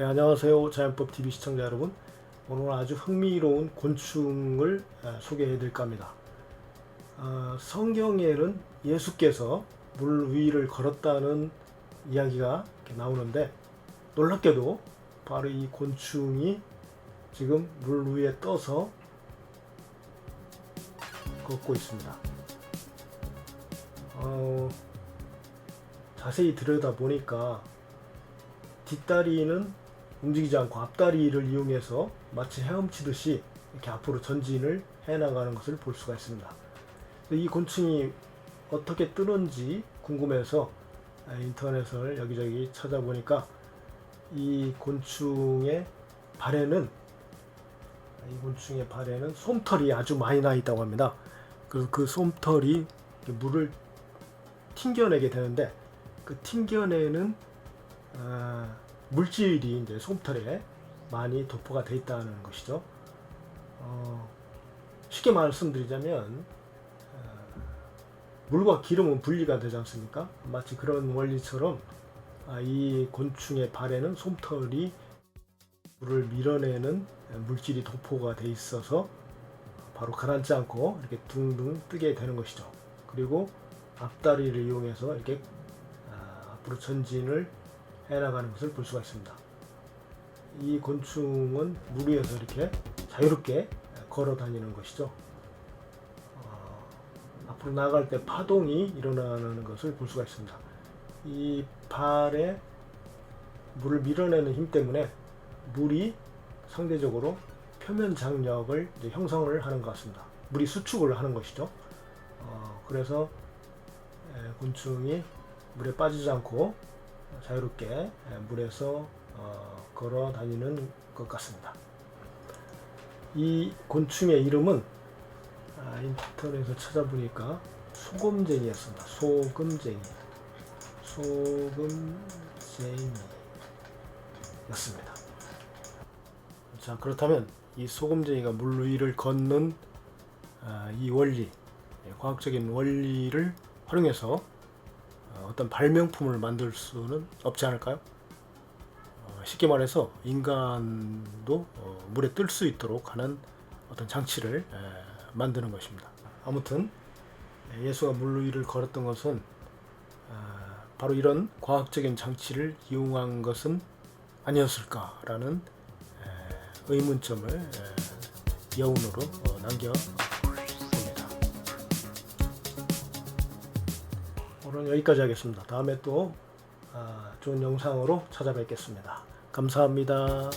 네, 안녕하세요. 자연법 TV 시청자 여러분. 오늘 아주 흥미로운 곤충을 아, 소개해 드릴까 합니다. 아, 성경에는 예수께서 물 위를 걸었다는 이야기가 나오는데 놀랍게도 바로 이 곤충이 지금 물 위에 떠서 걷고 있습니다. 어, 자세히 들여다 보니까 뒷다리는 움직이지 않고 앞다리를 이용해서 마치 헤엄치듯이 이렇게 앞으로 전진을 해나가는 것을 볼 수가 있습니다. 이 곤충이 어떻게 뜨는지 궁금해서 인터넷을 여기저기 찾아보니까 이 곤충의 발에는 이 곤충의 발에는 솜털이 아주 많이 나 있다고 합니다. 그래서 그 솜털이 물을 튕겨내게 되는데 그 튕겨내는 아, 물질이 이제 솜털에 많이 도포가 돼 있다는 것이죠. 어, 쉽게 말씀드리자면 어, 물과 기름은 분리가 되지 않습니까? 마치 그런 원리처럼 아, 이 곤충의 발에는 솜털이 물을 밀어내는 물질이 도포가 돼 있어서 바로 가라앉지 않고 이렇게 둥둥 뜨게 되는 것이죠. 그리고 앞다리를 이용해서 이렇게 아, 앞으로 전진을 해나가는 것을 볼 수가 있습니다. 이 곤충은 물 위에서 이렇게 자유롭게 걸어 다니는 것이죠. 어, 앞으로 나갈 때 파동이 일어나는 것을 볼 수가 있습니다. 이 발에 물을 밀어내는 힘 때문에 물이 상대적으로 표면 장력을 형성을 하는 것 같습니다. 물이 수축을 하는 것이죠. 어, 그래서 에, 곤충이 물에 빠지지 않고 자유롭게 에, 물에서 어, 걸어 다니는 것 같습니다. 이 곤충의 이름은 아, 인터넷에서 찾아보니까 소금쟁이였습니다. 소금쟁이. 소금쟁이였습니다. 자, 그렇다면 이 소금쟁이가 물 위를 걷는 아, 이 원리, 예, 과학적인 원리를 활용해서 어, 어떤 발명품을 만들 수는 없지 않을까요? 어, 쉽게 말해서 인간도 어, 물에 뜰 수 있도록 하는 어떤 장치를 에, 만드는 것입니다. 아무튼 예, 예수가 물 위를 걸었던 것은 아, 바로 이런 과학적인 장치를 이용한 것은 아니었을까라는 에, 의문점을 에, 여운으로 어, 남겨 오늘 여기까지 하겠습니다. 다음에 또 아, 좋은 영상으로 찾아뵙겠습니다. 감사합니다.